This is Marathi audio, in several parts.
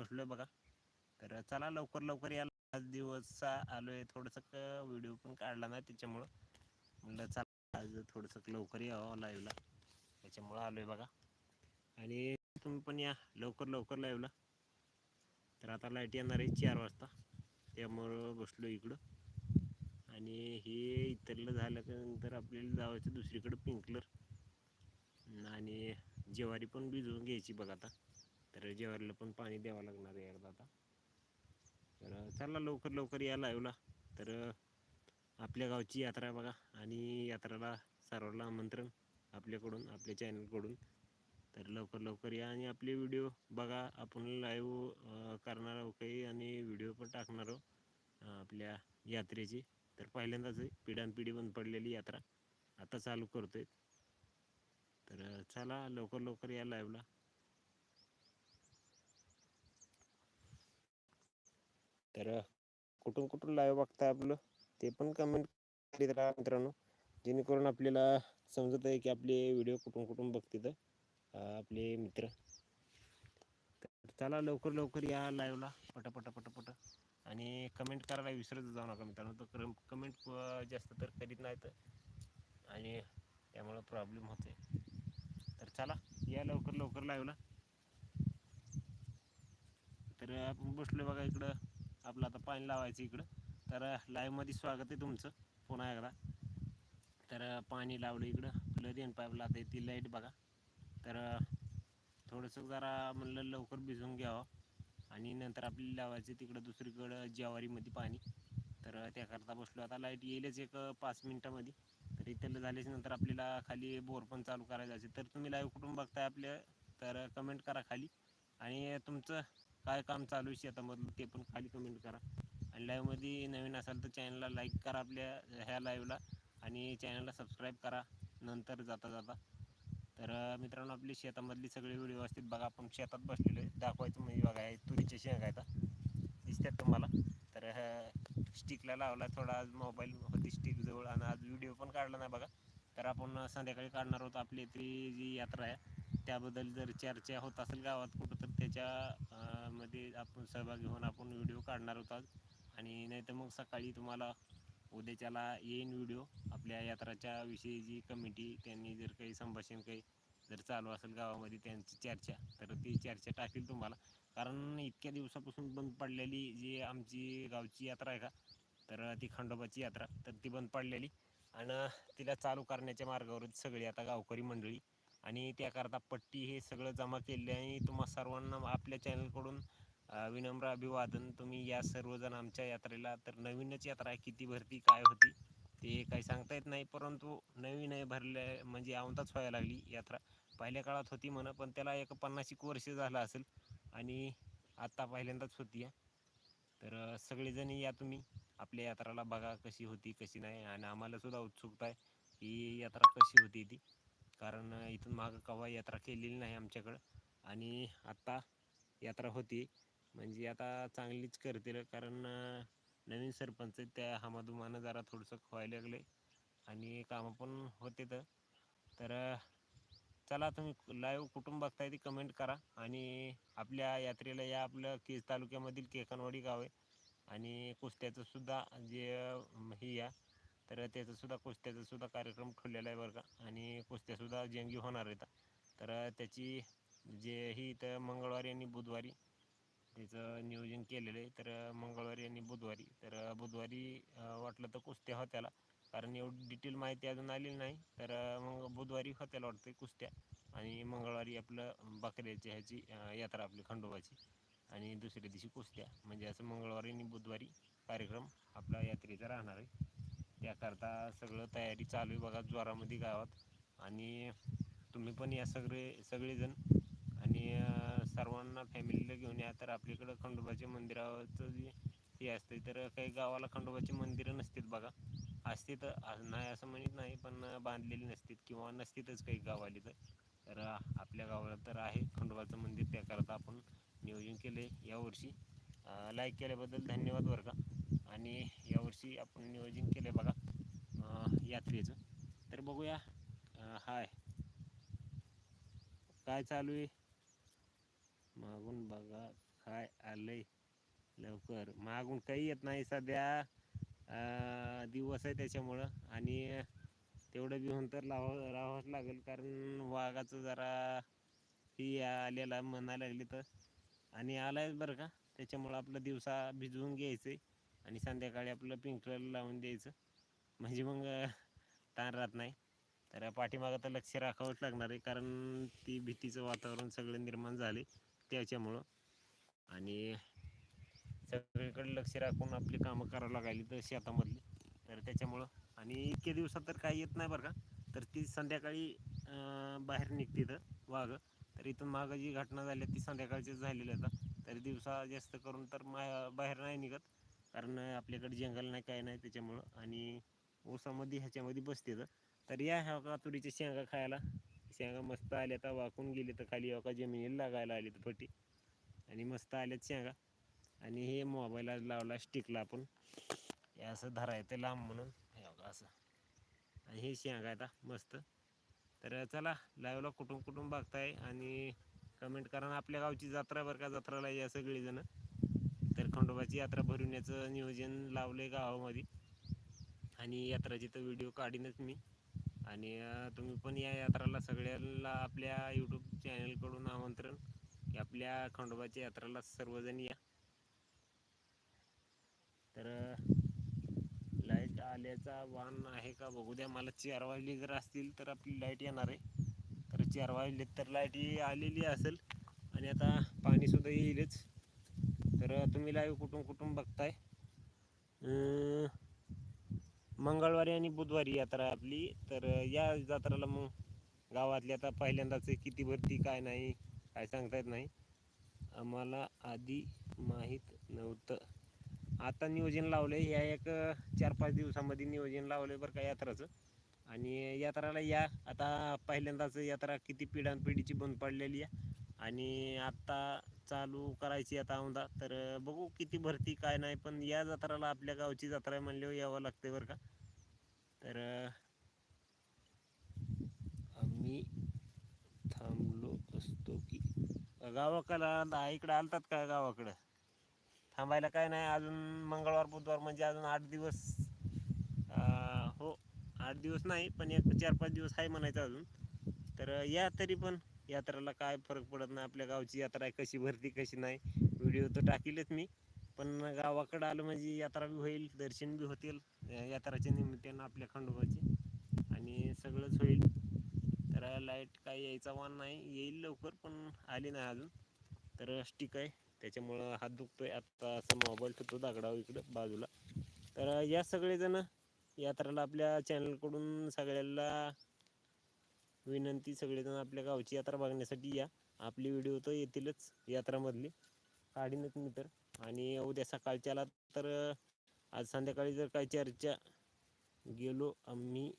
बसलोय बघा. तर चला लवकर लवकर या. आज दिवस आलोय. थोडस व्हिडिओ पण काढला नाही त्याच्यामुळं. म्हणलं चला आज थोडंसं लवकर यावं लाईव्हला त्याच्यामुळं आलोय बघा. आणि तुम्ही पण या. लवकर लवकर लाईव्हला तर आता लाइट येणार आहे चार वाजता. त्यामुळं बसलो इकडं. आणि हे इतरलं झालं नंतर आपल्याला जायचं दुसरीकडं पिंकलर. आणि ज्वारी पण भिजवून घ्यायची बघा आता. तर जेवारीला पण पाणी द्यावं लागणार आहे एकदा आता. तर चला लवकर लवकर या लाईवला तर आपल्या गावची यात्रा आहे बघा. आणि यात्रेला सर्वांना आमंत्रण आपल्याकडून आपल्या चॅनलकडून तर लवकर लवकर या आणि आपले व्हिडिओ बघा. आपण लाईव्ह करणार आहोत काही आणि व्हिडिओ पण टाकणार आहोत आपल्या यात्रेची. तर पहिल्यांदाच आहे पिढ्यानपिढी बंद पडलेली यात्रा. आता चालू करतोय. तर चला लवकर लवकर या लाईव्हला तर कुठून कुठून लाईव्ह बघताय आपलं? ते पण कमेंट करीत राहा मित्रांनो. जेणेकरून आपल्याला समजत आहे की आपले व्हिडिओ कुठून कुठून बघतात आपले मित्र. तर चला लवकर लवकर या लाईव्हला पटापट पटापट. आणि कमेंट करायला विसरत जाऊ नका मित्रांनो. तर कमेंट जास्त तर करीत नाहीत. आणि त्यामुळं प्रॉब्लेम होते तर चला या लवकर लवकर लाईव्हला तर आपण बसलो बघा इकडं. आपलं आता पाणी लावायचं इकडं. तर लाईव्हमध्ये स्वागत आहे तुमचं. पुन्हा एकदा. तर पाणी लावलं इकडं. आपलं रेन पाईपला आता ती लाइट बघा. तर थोडंसं जरा म्हणलं लवकर भिजवून घ्यावं. आणि नंतर आपली लावायचं तिकडं दुसरीकडं ज्वारीमध्ये पाणी. तर त्याकरता बसलो. आता लाइट येईलच एक पाच मिनटामध्ये. तर इथलं झाल्याच्यानंतर आपल्याला खाली बोर पण चालू करायचं असेल. तर तुम्ही लाईव्ह कुठून बघताय आपल्या? तर कमेंट करा खाली. आणि तुमचं काय काम चालू आहे शेतामधलं ते पण खाली कमेंट करा. आणि लाईव्हमध्ये नवीन असाल तर चॅनलला लाईक करा आपल्या ह्या लाईव्हला आणि चॅनलला सबस्क्राईब करा. नंतर जाता जाता. तर मित्रांनो आपली शेतामधली सगळे व्हिडिओ असतील. बघा आपण शेतात बसलेलो आहे. दाखवायचं म्हणजे बघा आहे तुरीचे शेंग आहेत. दिसतात तुम्हाला. तर स्टिकला लावला थोडा. आज मोबाईल होती स्टिक जवळ. आणि आज व्हिडिओ पण काढला नाही बघा. तर आपण संध्याकाळी काढणार आहोत. आपली इथली जी यात्रा आहे. त्याबद्दल जर चर्चा होत असेल गावात कुठं तर त्याच्या मध्ये आपण सहभागी होऊन आपण व्हिडिओ काढणार आहोत आणि नाही तर मग सकाळी तुम्हाला उद्याच्याला येईन व्हिडिओ आपल्या यात्राच्या विषयी जी कमिटी त्यांनी जर काही संभाषण काही जर चालू असेल गावामध्ये त्यांची चर्चा तर ती चर्चा टाकेल तुम्हाला. कारण इतक्या दिवसापासून बंद पडलेली जी आमची गावची यात्रा आहे का तर ती खंडोबाची यात्रा तर ती बंद पडलेली. आणि तिला चालू करण्याच्या मार्गावर सगळी आता गावकरी मंडळी आणि त्याकरता पट्टी हे सगळं जमा केले आणि तुम्हा सर्वांना आपल्या चॅनलकडून विनम्र अभिवादन. तुम्ही या सर्वजण आमच्या यात्रेला तर नवीनच यात्रा किती भरती काय होती ते काही सांगता येत नाही. परंतु नवीन आहे भरले म्हणजे आवंताच व्हायला लागली यात्रा. पहिल्या काळात होती म्हणा पण त्याला एक पन्नास एक वर्ष झालं असेल आणि आत्ता पहिल्यांदाच होती तर सगळेजण या तुम्ही. आपल्या यात्राला बघा कशी होती कशी नाही. आणि आम्हाला सुद्धा उत्सुकता आहे ही यात्रा कशी होती ती. कारण इथून मागं कवा यात्रा केलेली नाही आमच्याकडं. आणि आत्ता यात्रा होती. म्हणजे आता चांगलीच करतील कारण नवीन सरपंच त्या हमादुमानं जरा थोडंसं व्हायला लागले. आणि कामं पण होते तर. चला तुम्ही लाईव्ह कुठून बघताय ते कमेंट करा. आणि आपल्या यात्रेला या आपलं केज तालुक्यामधील केकनवाडी गाव आहे. आणि कुस्त्याचं सुद्धा जे ही या. तर त्याचंसुद्धा कुस्त्याचासुद्धा कार्यक्रम ठेवलेला आहे बरं का. आणि कुस्त्यासुद्धा जंगी होणार आहेत. तर त्याची जे ही तर मंगळवारी आणि बुधवारी त्याचं नियोजन केलेलं आहे. तर मंगळवारी आणि बुधवारी तर बुधवारी वाटलं तर कुस्त्या होत्याला. कारण एवढी डिटेल माहिती अजून आलेली नाही. तर मग बुधवारी होत्याला वाटतं कुस्त्या. आणि मंगळवारी आपलं बकऱ्याची ह्याची यात्रा आपली खंडोबाची. आणि दुसऱ्या दिवशी कुस्त्या. म्हणजे असं मंगळवारी आणि बुधवारी कार्यक्रम आपला यात्रेचा राहणार आहे. त्याकरता सगळं तयारी चालू आहे बघा ज्वारामध्ये गावात. आणि तुम्ही पण या सगळे सगळेजण. आणि सर्वांना फॅमिलीला घेऊन या. तर आपल्याकडं खंडोबाच्या मंदिराचं जे हे असते तर काही गावाला खंडोबाची मंदिरं नसतात बघा. असते तर नाही असं म्हणत नाही पण बांधलेली नसतात किंवा नसतीतच काही गावाली तर. तर आपल्या गावाला तर आहे खंडोबाचं मंदिर त्याकरता आपण नियोजन केले यावर्षी. लाईक केल्याबद्दल धन्यवाद बरं का. आणि यावर्षी आपण नियोजन केलं बघा यात्रेचं. तर बघूया हाय. काय चालू आहे? मागून बघा काय आलंय लवकर. मागून काही येत नाही सध्या. दिवस आहे त्याच्यामुळं. आणि तेवढं बिहून तर लाव राहावंच लागेल. कारण वाघाचं जरा ही आलेला म्हणायला लागली तर. आणि आलायच बरं का? त्याच्यामुळं आपलं दिवसा भिजवून घ्यायचं आहे आणि संध्याकाळी आपलं पिंकला लावून द्यायचं. म्हणजे मग ताण राहत नाही. तर पाठीमागं तर लक्ष राखावंच लागणार आहे कारण ती भीतीचं वातावरण सगळं निर्माण झाले त्याच्यामुळं. आणि सगळीकडे लक्ष राखून आपली कामं करावं लागायली तर शेतामधली. तर त्याच्यामुळं आणि इतके दिवसात तर काही येत नाही बरं का. तर ती संध्याकाळी बाहेर निघते तर वाघ. तर इथून मागं जी घटना झाली ती संध्याकाळचीच झालेली आता. तर दिवसा जास्त करून तर मा बाहेर नाही निघत. कारण आपल्याकडे जंगल नाही काय नाही त्याच्यामुळं. आणि ऊसामध्ये ह्याच्यामध्ये बसते तर. या ह्या का तुरीच्या शेंगा खायला. शेंगा मस्त आल्या तर वाकून गेले तर खाली एका जमिनीला लागायला आली तर फटी. आणि मस्त आल्यात शेंगा. आणि हे मोबाईलला लावला स्टिकला आपण. हे असं धरायचं लांब म्हणून. हे बघा असं. आणि हे शेंगा आता मस्त. तर चला लाईव्हला कुठून कुठून बघताय आणि कमेंट करा आपल्या गावची जत्रा बरं का जत्राला या सगळेजण. तर खंडोबाची यात्रा भरवण्याचं नियोजन लावलं आहे गावामध्ये. आणि यात्राची तर व्हिडिओ काढीनच मी. आणि तुम्ही पण या यात्राला सगळ्याला आपल्या यूट्यूब चॅनलकडून आमंत्रण. की आपल्या खंडोबाच्या यात्राला सर्वजण या. तर लाइट आल्याचा वाहन आहे का बघू द्या. मला चार वाजले जर असतील तर आपली लाइट येणार आहे. तर चार वाजले तर लाइट आलेली असेल. आणि आता पाणीसुद्धा येईलच. तर तुम्ही लाईव्ह कुठून कुठून बघताय? मंगळवारी आणि बुधवारी यात्रा आपली. तर या जत्राला मग गावातली आता पहिल्यांदाच किती भरती काय नाही काय सांगता येत नाही. आम्हाला आधी माहीत नव्हतं. आता नियोजन लावलं या एक चार पाच दिवसामध्ये नियोजन लावलं बरं का यात्राचं. आणि यात्राला या आता पहिल्यांदाच यात्रा किती पिढ्यानपिढीची बंद पडलेली आहे. आणि आत्ता चालू करायची आता औंदा तर बघू किती भरती काय नाही पण या जत्राला आपल्या गावची जत्रा आहे म्हणल्यावर यावं लागते बरं का? तर आम्ही थांबलो असतो की गावाकडं इकडं आलतात का गावाकडं? थांबायला काय नाही अजून मंगळवार बुधवार म्हणजे अजून आठ दिवस हो आठ दिवस नाही पण एक चार पाच दिवस आहे म्हणायचं अजून. तर या तरी पण. यात्रेला काय फरक पडत नाही आपल्या गावची यात्रा आहे कशी भरती कशी नाही. व्हिडिओ तर टाकीलच मी. पण गावाकडं आलं म्हणजे यात्रा बी होईल दर्शन बी होतील यात्राच्या निमित्तानं आपल्या खंडोबाची. आणि सगळंच होईल. तर लाइट काय यायचा वाण नाही. येईल लवकर पण आली नाही अजून. तर स्टिक आहे. त्याच्यामुळं हात दुखतोय. आता असं मोबाईल ठेवतो दागडाव इकडं बाजूला. तर या सगळेजण यात्रेला आपल्या चॅनलकडून सगळ्याला विनंती सगळेजण आपल्या गावची यात्रा बघण्यासाठी या. आपली व्हिडिओ तर येतीलच यात्रामधली. काढीनच मी तर. आणि उद्या सकाळच्याला तर आज संध्याकाळी जर काही चर्चा गेलो आम्ही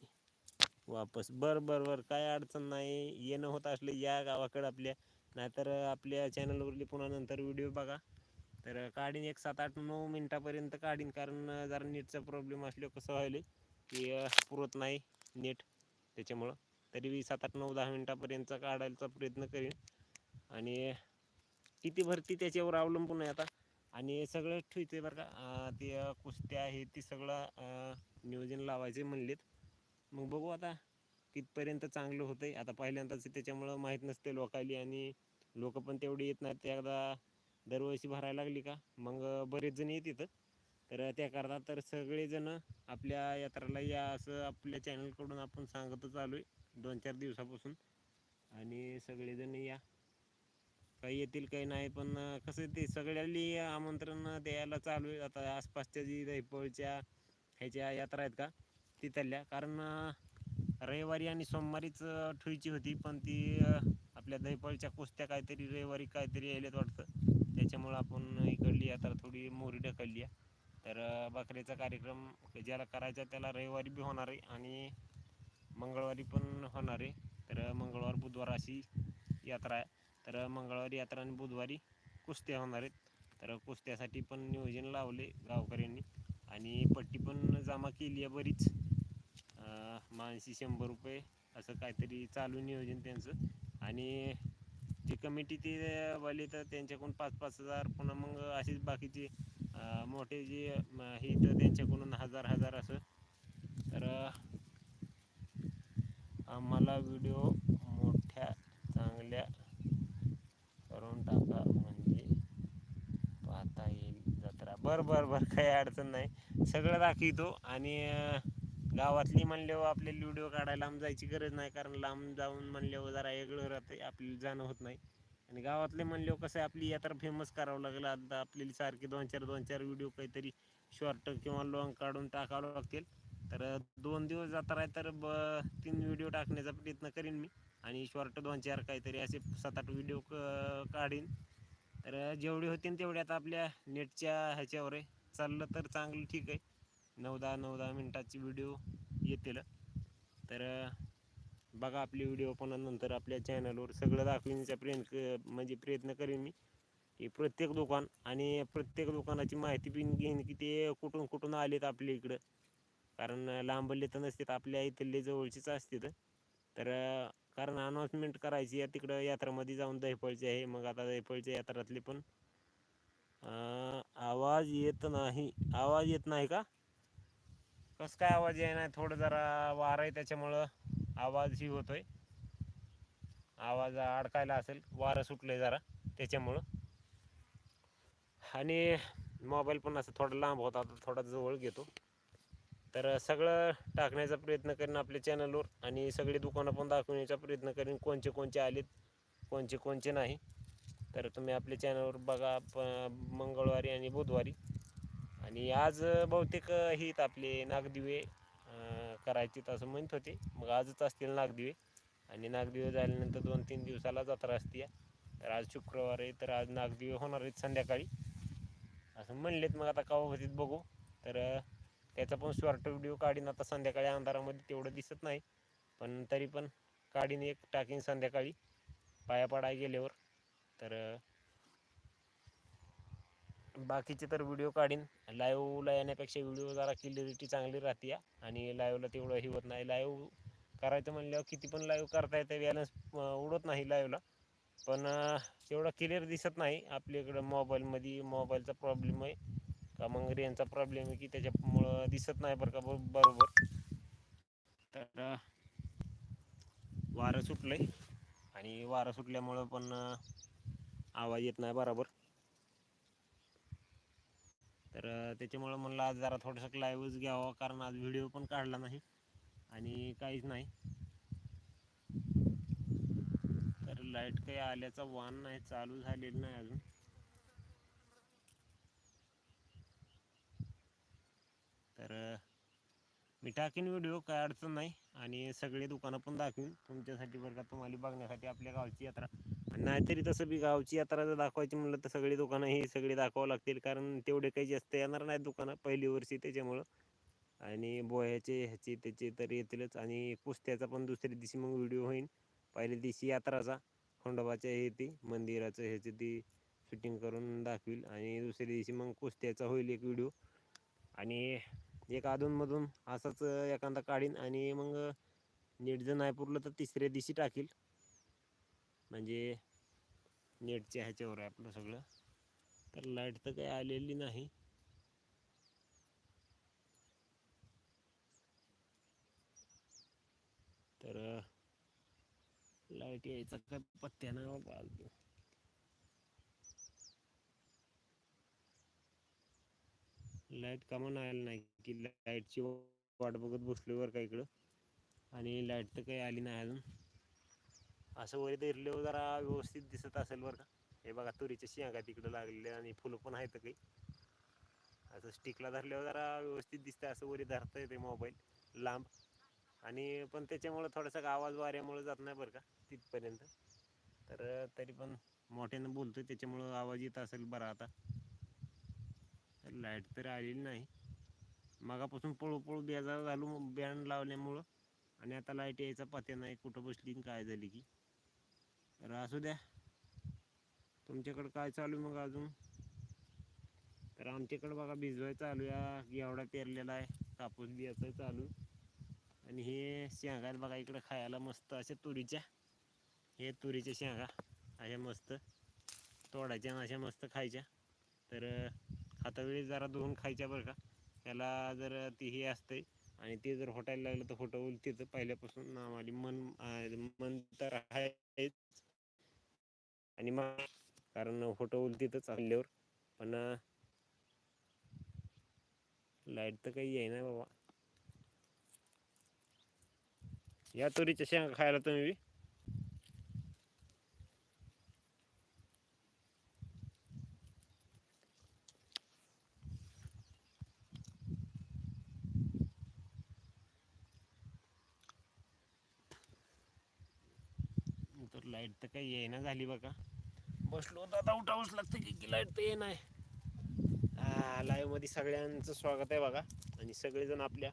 वापस. बर बर बर. काय अडचण नाही. येणं होत असलं या गावाकडं आपल्या. नाहीतर आपल्या चॅनलवरली पुन्हा नंतर व्हिडिओ बघा. तर काढीन एक सात आठ नऊ मिनटापर्यंत काढीन. कारण जरा नेटचा प्रॉब्लेम असल्यावर कसं व्हायला की पुरत नाही नेट. त्याच्यामुळं तरी मी सात आठ नऊ दहा मिनटापर्यंतचा काढायचा प्रयत्न करीन. आणि किती भरती त्याच्यावर अवलंबून आहे आता. आणि सगळं ठेवते बरं का. ते कुस्त्या आहे ते सगळं नियोजन लावायचे म्हणलेत. मग बघू आता कितपर्यंत चांगलं होतं आहे आता पहिल्यांदाच त्याच्यामुळं माहीत नसते लोकाली आणि लोक पण तेवढी येत नाहीत. ते एकदा दरवर्षी भरायला लागली का? मग बरेच जण येत इथं. तर त्याकरता तर सगळेजण आपल्या यात्राला या असं आपल्या चॅनलकडून आपण सांगतच आलो आहे दोन चार दिवसापासून. आणि सगळेजण या. काही येतील काही नाही पण कसं ते सगळ्यांनी आमंत्रण द्यायला चालू आहे. आता आसपासच्या जी दैपळच्या ह्याच्या यात्रा आहेत का तिथल्या कारण रविवारी आणि सोमवारीच ठुईची होती पण ती आपल्या दैपळच्या कुस्त्या काहीतरी रविवारी काहीतरी यायलेत वाटतं. त्याच्यामुळं आपण इकडली यात्रा थोडी मोरी ढकलली आहे. तर अं, बकरीचा कार्यक्रम ज्याला करायचा त्याला रविवारी बी होणार आहे. आणि मंगळवारी पण होणार आहे. तर मंगळवार बुधवार अशी यात्रा आहे. तर मंगळवारी यात्रा आणि बुधवारी कुस्त्या होणार आहेत. तर कुस्त्यासाठी पण नियोजन लावले गावकऱ्यांनी. आणि पट्टी पण जमा केली आहे बरीच. अं, माणशी शंभर रुपये असं काहीतरी चालू नियोजन त्यांचं. आणि जी कमिटी ती वाले तर त्यांच्याकडून पाच पाच हजार पुन्हा मग असेच बाकीचे मोठे जे हे तर त्यांच्याकडून हजार हजार असं. तर आम्हाला व्हिडिओ मोठ्या चांगल्या करून टाका म्हणजे पाहता येईल जत्रा. बरं बरं बरं काही अडचण नाही. सगळं दाखवितो आणि गावातली म्हणल्यावर हो, आपल्याला व्हिडिओ काढायला लांब जायची गरज नाही कारण लांब जाऊन म्हणल्यावर हो, जरा वेगळं राहते आपल्याला जाणं होत नाही. आणि गावातले म्हणल्यावर हो, कसं आहे आपली यात्रा फेमस करावं लागेल. आता आपल्याला सारखे दोन चार दोन चार व्हिडिओ काहीतरी शॉर्ट किंवा लॉंग काढून टाकावं लागतील. तर दोन दिवस जाता आहे तर ब तीन व्हिडिओ टाकण्याचा प्रयत्न करीन मी. आणि शॉर्ट दोन चार काहीतरी असे सात आठ व्हिडिओ काढीन. तर जेवढे होतील तेवढे आता आपल्या नेटच्या ह्याच्यावर आहे. चाललं तर चांगलं ठीक आहे. नऊ दहा नऊ दहा मिनटाची व्हिडिओ येतील. तर बघा आपले व्हिडिओ पण नंतर आपल्या चॅनलवर सगळं दाखविण्याचा प्रयत्न म्हणजे प्रयत्न करेन मी. की प्रत्येक दुकान आणि प्रत्येक दुकानाची माहिती पण घेईन की ते कुठून कुठून आलेत आपल्या इकडं. कारण लांबले तर नसतात. आपल्या इथले जवळचीच असतात. तर कारण अनाऊन्समेंट करायची या तिकडं यात्रामध्ये जाऊन दहीफळची आहे. मग आता दहीफळच्या यात्रातली पण आवाज येत नाही. आवाज येत नाही का? कसं काय आवाज आहे नाही? थोडं जरा वारं आहे त्याच्यामुळं आवाज ही होतोय. आवाज अडकायला असेल. वारं सुटलंय जरा त्याच्यामुळं. आणि मोबाईल पण असं थोडा लांब होता. आता थोडा जवळ घेतो. तर सगळं टाकण्याचा प्रयत्न करेन आपल्या चॅनलवर आणि सगळी दुकानं पण दाखवण्याचा प्रयत्न करेन कोणचे कोणचे आलेत कोणचे कोणचे नाही. तर तुम्ही आपल्या चॅनलवर बघा प मंगळवारी आणि बुधवारी. आणि आज बहुतेक हीत आपले नागदिवे अं, असं म्हणत होते. मग आजच असतील नागदिवे. आणि नागदिवे झाल्यानंतर दोन तीन दिवसाला जत्रा असते तर आज शुक्रवार आहे तर आज नागदिवे होणार आहेत संध्याकाळी. असं म्हणलेत मग आता केव्हा होतीत बघू. तर त्याचा पण शॉर्ट व्हिडिओ काढीन. आता संध्याकाळी अंधारामध्ये तेवढं दिसत नाही. पण तरी पण काढीन एक टाकीन संध्याकाळी. पाया पडाय गेल्यावर. तर बाकीचे तर व्हिडिओ काढीन. लाईव्हला येण्यापेक्षा व्हिडिओ जरा क्लिअरिटी चांगली राहते आणि लाईव्हला तेवढं हे होत नाही. लाईव्ह करायचं म्हणल्यावर किती पण लाईव्ह करता येतं बॅलन्स उडत नाही लाईव्हला पण अं, तेवढं क्लिअर दिसत नाही. आपल्याकडं मोबाईलमध्ये मोबाईलचा प्रॉब्लेम आहे. का मग रेंजचा प्रॉब्लेम आहे की त्याच्यामुळं दिसत नाही बरं का बरोबर. तर वारं सुटलं आहे आणि वारं सुटल्यामुळं पण आवाज येत नाही बरोबर. तर त्याच्यामुळं म्हणलं आज जरा थोडंसं लाईव्हच घ्यावं कारण आज व्हिडिओ पण काढला नाही आणि काहीच नाही. तर लाइट काही आल्याचा वान नाही चालू झालेलं नाही अजून. तर मी टाकीन व्हिडिओ काय अडचण नाही. आणि सगळे दुकानं पण दाखवीन. तुमच्यासाठी बरं का तुम्हाला बघण्यासाठी आपल्या गावची यात्रा. आणि नाहीतरी तसं बी गावची यात्रा जर दाखवायची म्हणलं तर सगळी दुकानं ही सगळी दाखवावं लागतील. कारण तेवढे काही जास्त येणार नाहीत दुकानं पहिली वर्षी त्याच्यामुळं. आणि बोह्याचे ह्याचे त्याचे तर येतीलच. आणि कुस्त्याचा पण दुसऱ्या दिवशी मग व्हिडिओ होईल पहिल्या दिवशी यात्राचा. खंडोबाच्या हे ती मंदिराचं ह्याची ती शूटिंग करून दाखवील. आणि दुसऱ्या दिवशी मग कुस्त्याचा होईल एक व्हिडिओ आणि एक अधूनमधून असाच एखादा काढीन आणि मग नेट जर नाही पुरलं तर तिसऱ्या दिवशी टाकील. म्हणजे नेटच्या ह्याच्यावर आहे आपलं सगळं. तर लाइट तर काही आलेली नाही. तर लाइट यायचा काय पत्त्या नाही बाबा अजून. लाइट का आली नाही की लाईटची वाट बघत बसलो बरं का इकडं. आणि लाइट तर काही आली नाही अजून. असं वरी धरल्यावर जरा व्यवस्थित दिसत असेल बरं का. हे बघा तुरीच्या शेंगा तिकडं लागलेले आणि फुलं पण आहेत काही. असं स्टिकला धरल्यावर जरा व्यवस्थित दिसतं असं वरी धरता येते मोबाईल लांब. आणि पण त्याच्यामुळं थोडासा आवाज वाऱ्यामुळे जात नाही बरं का तिथपर्यंत. तर तरी पण मोठ्यानं बोलतो त्याच्यामुळं आवाज येत असेल बरा आता. लाइट तर आलेली नाही. मगापासून पळू पळू बेजार झालो बँड लावल्यामुळं. आणि आता लाइट यायचा पत्या नाही कुठं बसली आणि काय झाली की. तर असू द्या. तुमच्याकडं काय चालू आहे मग अजून? तर आमच्याकडं बघा भिजवाय चालू या एवढा पेरलेला आहे. कापूस बियाचा चालू. आणि हे शेंगा बघा इकडं खायला मस्त अशा तुरीच्या. हे तुरीच्या शेंगा अशा मस्त. तोडायच्या अशा मस्त खायच्या. तर खातावेळी जरा धुवून खायच्या बरं का. त्याला जर ती हे असते आणि ते जर होटायला लागलं तर होटवल तिथं पहिल्यापासून आम्हाला मन मन तर आहेच. आणि मग कारण होटवल तिथं आणल्यावर. पण लाइट तर काही आहे ना बाबा. या तुरीच्या शेंगा खायला तुम्ही लाइट तर काही येईना झाली बघा. बसलो तर आता उठावंच लागतं की की लाइट तर ये नाही लाईव्हमध्ये सगळ्यांचं स्वागत आहे बघा. आणि सगळेजण आपल्या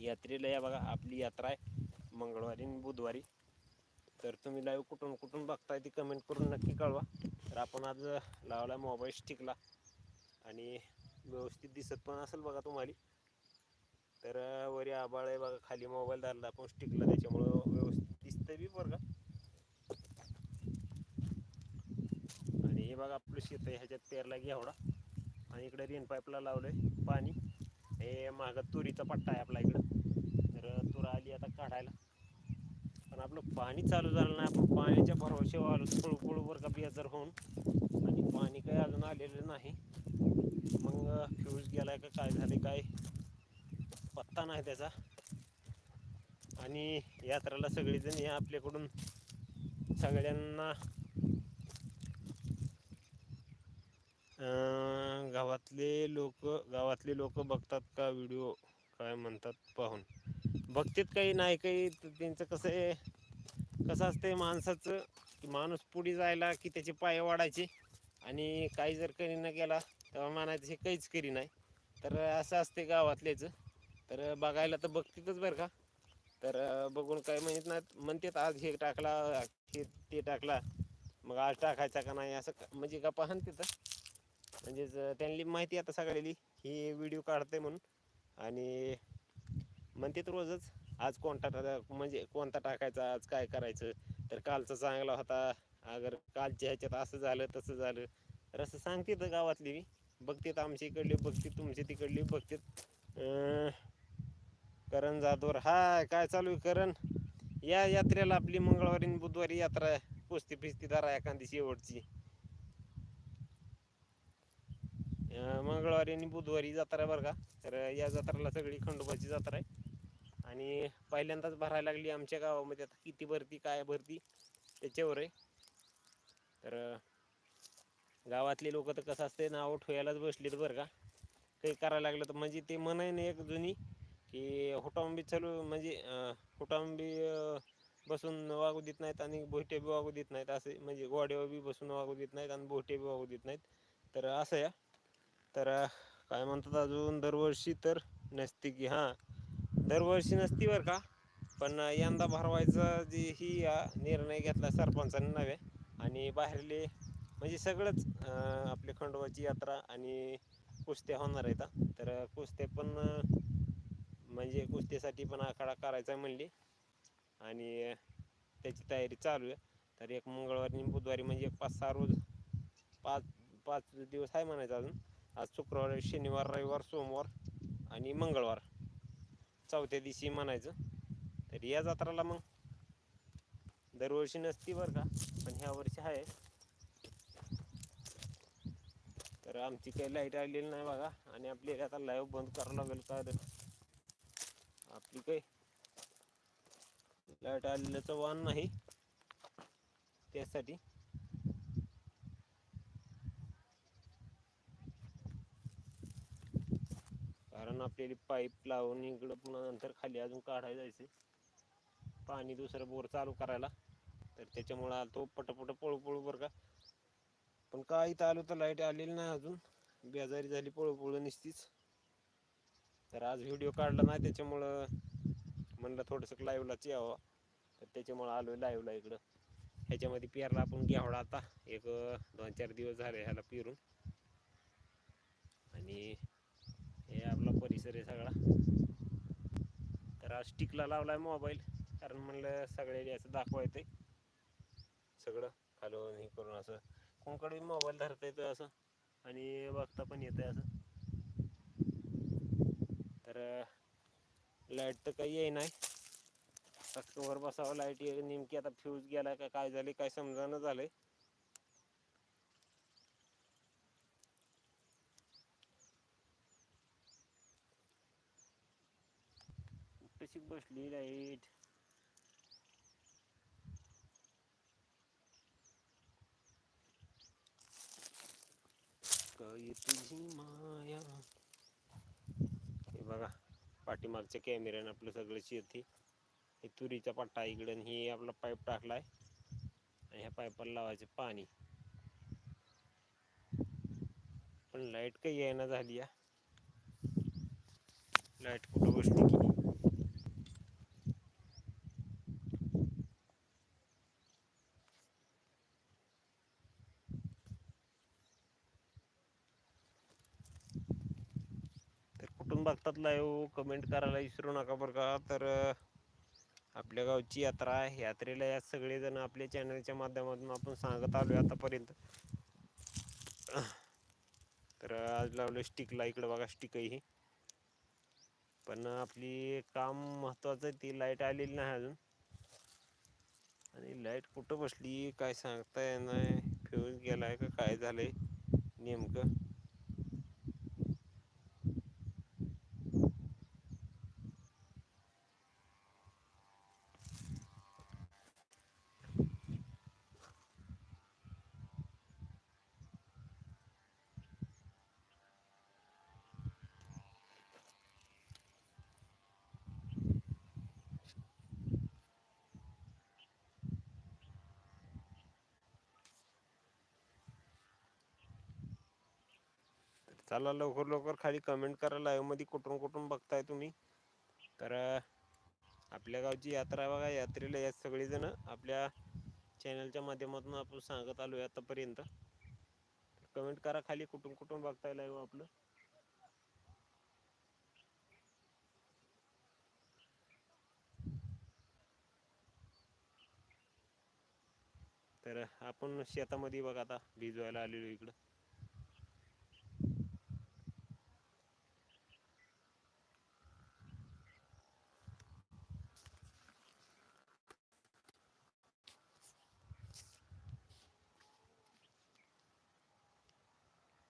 यात्रेला या बघा. आपली यात्रा आहे मंगळवारी आणि बुधवारी. तर तुम्ही लाईव्ह कुठून कुठून बघताय ती कमेंट करून नक्की कळवा. तर आपण आज लावला मोबाईल स्टिकला आणि व्यवस्थित दिसत पण असेल बघा तुम्हाला. तर वरी आबाळ आहे बघा. खाली मोबाईल धरला आपण स्टिकला त्याच्यामुळं व्यवस्थित दिसतंय बी बरं का आणि हे बघा आपलं शेत आहे ह्याच्यात पेरला घेवडा आणि इकडे रेन पाईपला लावलंय पाणी. हे मागं तुरीचा पट्टा आहे आपला इकडं. तर तुरा आली आता काढायला. पण आपलं पाणी चालू झालं नाही. आपण पाण्याच्या भरवशेवर आलो पळू पळू बरं का बेजार होऊन. आणि पाणी काही अजून आलेलं नाही. मग फ्यूज गेलाय का काय झाले काय? पत्ता नाही त्याचा. आणि यात्रेला सगळेजण या आपल्याकडून सगळ्यांना गावातले लोक गावातले लोक बघतात का व्हिडिओ? काय म्हणतात? पाहून. बघतात काही नाही काही तर त्यांचं कसं आहे कसं असते माणसाचं की माणूस पुढे जायला की त्याचे पाय वाढायचे. आणि काही जर करी न गेला तेव्हा मानायचं हे काहीच करी नाही. तर असं असते गावातल्याचं. तर बघायला तर बघतीतच बरं का. तर बघून काय म्हणत नाहीत. म्हणतात आज हे टाकला हे ते टाकला. मग आज टाकायचा का नाही? असं म्हणजे का पाहन तिथं म्हणजेच त्यांनी माहिती आता सगळ्याली. ही व्हिडिओ काढते म्हणून. आणि म्हणतात रोजच आज कोणता म्हणजे कोणता टाकायचा आज काय करायचं? तर कालचा चांगला होता. अगर कालच्या ह्याच्यात असं झालं तसं झालं. तर असं सांगते तर गावातली मी बघतेत आमच्या इकडले बघते तुमच्या तिकडली बघतेत. करण जाधवर हाय काय चालू आहे करण? या यात्रेला आपली मंगळवारी आणि बुधवारी यात्रा आहे कुस्ती फिस्ती धरा एखादी शेवटची. मंगळवारी आणि बुधवारी जत्रा आहे बरं का. तर या जत्रेला सगळी खंडोबाची जत्रा आहे. आणि पहिल्यांदाच भरायला लागली आमच्या गावामध्ये. आता किती भरती काय भरती त्याच्यावर आहे. तर गावातले लोक तर कसं असते नाव ठोयालाच बसलेत बरं का. काही करायला लागलं तर म्हणजे ते म्हण आहे ना एक जुनी की हुटांबी चालू म्हणजे हुटांबी बसून वागू देत नाहीत आणि बोहटे बी वागू देत नाहीत. असे म्हणजे गोड्यावर बी बसून वागू देत नाहीत आणि बोहटे बी वागू देत नाहीत. तर असं या. तर काय म्हणतात अजून दरवर्षी तर नसते की हां. दरवर्षी नसती बरं का पण यंदा भरवायचा जी ही निर्णय घेतला सरपंचाने नव्हे आणि बाहेरले म्हणजे सगळंच आपले खंडोबाची यात्रा आणि कुस्त्या होणार आहेत तर कुस्त्या पण म्हणजे कुस्तीसाठी पण आखाडा करायचा आहे म्हणली आणि त्याची तयारी चालू आहे. तर एक मंगळवारी बुधवारी म्हणजे एक पाच सहा रोज पाच पाच दिवस आहे म्हणायचं अजून. आज शुक्रवार शनिवार रविवार सोमवार आणि मंगळवार. चौथ्या दिवशी म्हणायचं तर या जत्राला मग दरवर्षी नसती बरं का पण ह्या वर्षी आहे. तर आमची काही लाइट आलेली नाही बघा आणि आपली आता लाईव्ह बंद करावं लागेल का आपली काही लाइट आलेलं वाहन नाही त्यासाठी. म्हणून आपल्याला पाईप लावून इकडं पुन्हा नंतर खाली अजून काढायला जायचं पाणी दुसरं बोर चालू करायला. तर त्याच्यामुळं आलतो पटपट पळू पळू बरं का. पण काही इथं आलो तर लाइट आलेली नाही अजून. बेजारी झाली पळू पळू निसतीच. तर आज व्हिडिओ काढला नाही त्याच्यामुळं म्हणलं थोडंसं लाईव्हलाच यावं. तर त्याच्यामुळं आलो लाईव्हला इकडं. ह्याच्यामध्ये पेरला आपण घ्यावडा आता. एक दोन चार दिवस झाले ह्याला पेरून. आणि परिसर आहे सगळा. तर आज स्टिकला आहे मोबाईल कारण म्हणलं सगळे असं दाखवायचं सगळं खालून हे करून असं कोणकडे मोबाईल धरता येतं असं आणि बघता पण येतं असं. तर लाइट तर काही येई नाही वर बसावं लाइट नेमकी आता फ्यूज गेला का काय झाले काय समजानं आहे कशी बसली लाइट काय तुझी माया. हे बघा पाठीमागच्या कॅमेऱ्यानं आपलं सगळं शेती. हे तुरीचा पट्टा इकडं आणि हे आपला पाईप टाकलाय. आणि ह्या पाईपाला लावायचे पाणी. पण लाइट काही येणं झाली या. लाइट कुठं बसली की तर कुठून बघतात कमेंट करायला विसरू नका बरं का. तर आपल्या गावची यात्रा आहे. यात्रेला या सगळेजण आपल्या चॅनलच्या माध्यमातून आपण सांगत आलो आतापर्यंत. तर आज लावलं स्टिकला इकडं बघा स्टिक ही. पण आपली काम महत्वाचं आहे. ती लाइट आलेली नाही अजून. आणि लाइट कुठं बसली? काय सांगता येणार? फ्यूज गेलाय का? काय झालंय? नेमकं. चला लवकर लवकर खाली कमेंट करा लाईव्हमध्ये कुठून कुठून बघताय तुम्ही. तर आपल्या गावची यात्रा बघा यात्रेला या सगळेजण आपल्या चॅनलच्या माध्यमातून आपण सांगत आलो आतापर्यंत. कमेंट करा खाली कुठून कुठून बघताय लाईव्ह आपलं. तर आपण शेतामध्ये बघा आता भिजवायला आलेलो इकडं.